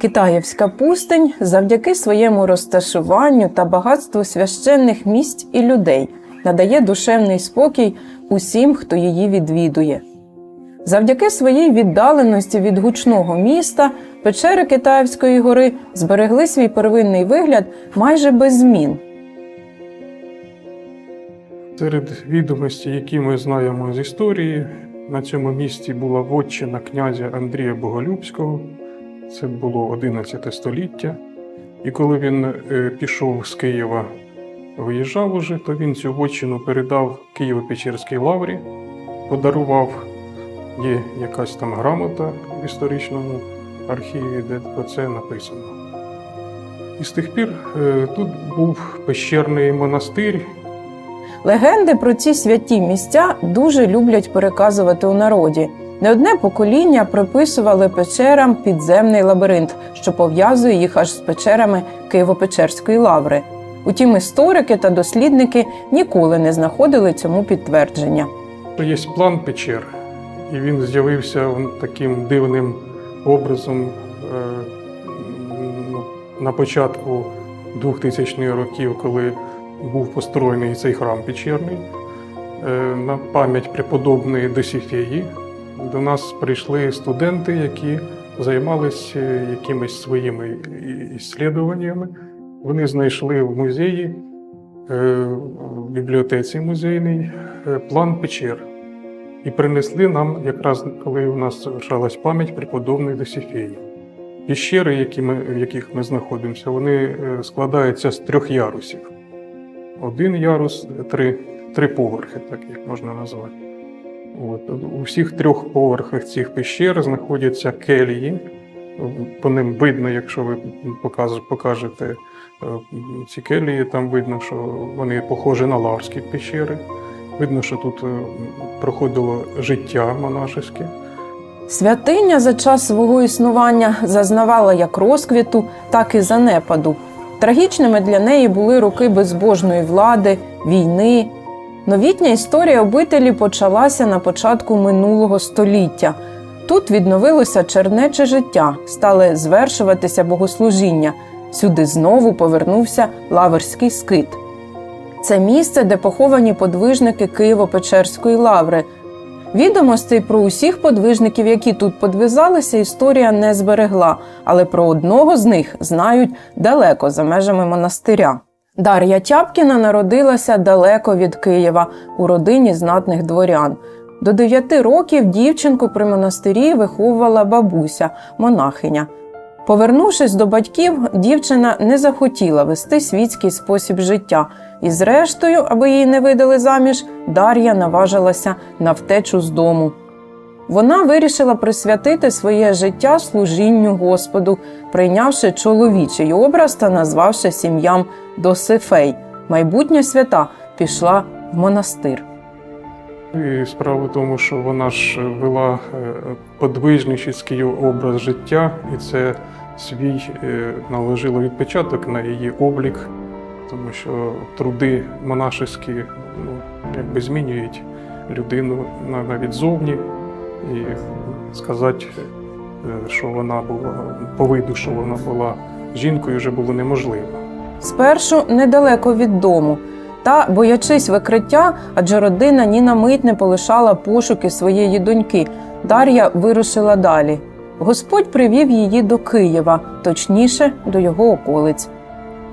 Китаївська пустень завдяки своєму розташуванню та багатству священних місць і людей надає душевний спокій усім, хто її відвідує. Завдяки своїй віддаленості від гучного міста печери Китаївської гори зберегли свій первинний вигляд майже без змін. Серед відомостей, які ми знаємо з історії, на цьому місці була вотчина князя Андрія Боголюбського. Це було 11 століття. І коли він е, пішов з Києва, виїжджав уже, то він цю вотчину передав Києво-Печерській лаврі, подарував. Є якась там грамота в історичному архіві, де про це написано. І з тих пір е, тут був пещерний монастир, Легенди про ці святі місця дуже люблять переказувати у народі. Не одне покоління приписували печерам підземний лабіринт, що пов'язує їх аж з печерами Києво-Печерської лаври. Утім, історики та дослідники ніколи не знаходили цьому підтвердження. Є план печер, і він з'явився таким дивним образом е, на початку 2000-х років, коли був построєний цей храм печерний. Е, На пам'ять преподобної Досіфеї до нас прийшли студенти, які займалися якимись своїми іслідуваннями. Вони знайшли в музеї, е, в бібліотеці музейній, е, план печер і принесли нам, якраз коли у нас залишалась пам'ять преподобної Досіфеї. Піщери, які ми, в яких ми знаходимося, вони е, складаються з трьох ярусів. Один ярус, три, три поверхи, так їх можна назвати. От. У всіх трьох поверхах цих пещер знаходяться келії. По ним видно, якщо ви покажете е, ці келії, там видно, що вони похожі на лаврські пещери. Видно, що тут е, проходило життя монашеське. Святиня за час свого існування зазнавала як розквіту, так і занепаду. Трагічними для неї були роки безбожної влади, війни. Новітня історія обителі почалася на початку минулого століття. Тут відновилося чернече життя, стали звершуватися богослужіння. Сюди знову повернувся лаверський скит. Це місце, де поховані подвижники Києво-Печерської лаври. Відомостей про усіх подвижників, які тут подвизалися, історія не зберегла, але про одного з них знають далеко за межами монастиря. Дар'я Тяпкіна народилася далеко від Києва у родині знатних дворян. До дев'яти років дівчинку при монастирі виховувала бабуся, монахиня. Повернувшись до батьків, дівчина не захотіла вести світський спосіб життя, і, зрештою, аби її не видали заміж, Дар'я наважилася на втечу з дому. Вона вирішила присвятити своє життя служінню Господу, прийнявши чоловічий образ та назвавши сім'ям Досифей. Майбутня свята пішла в монастир. І справа в тому, що вона ж вела е, подвижничий образ життя, і це свій е, наложило відпечаток на її облік, тому що труди монашеські ну, якби змінюють людину на- навіть зовні. І сказати, е, що вона була по виду, що вона була жінкою, вже було неможливо. Спершу недалеко від дому. Та, боячись викриття, адже родина ні на мить не полишала пошуки своєї доньки, Дар'я вирушила далі. Господь привів її до Києва, точніше, до його околиць.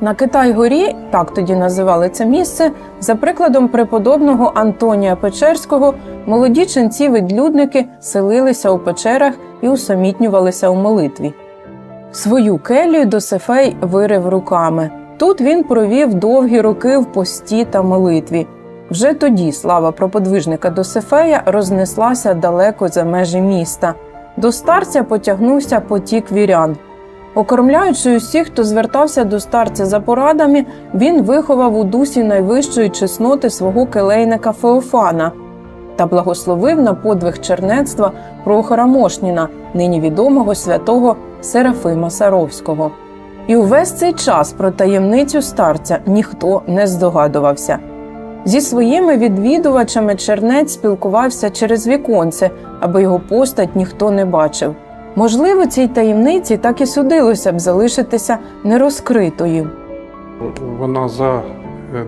На Китай-горі, так тоді називали це місце, за прикладом преподобного Антонія Печерського, молоді ченці-відлюдники селилися у печерах і усамітнювалися у молитві. Свою келію Досифей вирив руками. Тут він провів довгі роки в пості та молитві. Вже тоді слава про подвижника Досифея рознеслася далеко за межі міста. До старця потягнувся потік вірян. Окормляючи усіх, хто звертався до старця за порадами, він виховав у дусі найвищої чесноти свого келейника Феофана та благословив на подвиг чернецтва Прохора Мошніна, нині відомого святого Серафима Саровського. І увесь цей час про таємницю старця ніхто не здогадувався. Зі своїми відвідувачами чернець спілкувався через віконце, аби його постать ніхто не бачив. Можливо, цій таємниці так і судилося б залишитися нерозкритою. Вона за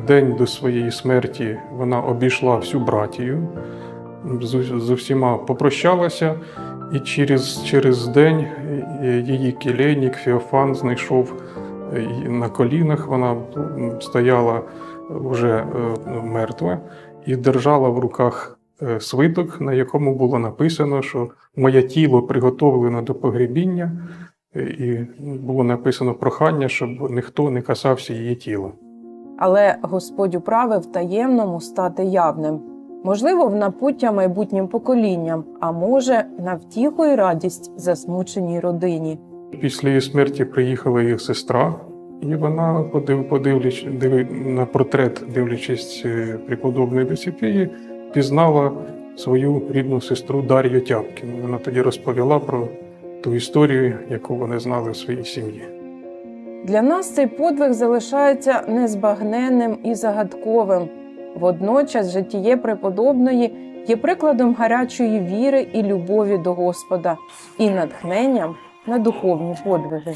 день до своєї смерті вона обійшла всю братію, з, усіма попрощалася, і через, через день е, її келейник Феофан знайшов е, на колінах. Вона стояла вже е, мертва і держала в руках свиток, на якому було написано, що моє тіло приготовлено до погребіння. І було написано прохання, щоб ніхто не касався її тіла. Але Господь управив таємному стати явним. Можливо, в напуття майбутнім поколінням, а може, на втіху і радість засмученій родині. Після її смерті приїхала її сестра, і вона, подив, подивлячись диви, на портрет, дивлячись е, преподобної Досіпії, пізнала свою рідну сестру Дар'ю Тяпкіну. Вона тоді розповіла про ту історію, яку вони знали в своїй сім'ї. Для нас цей подвиг залишається незбагненним і загадковим. Водночас житіє преподобної є прикладом гарячої віри і любові до Господа і натхненням на духовні подвиги.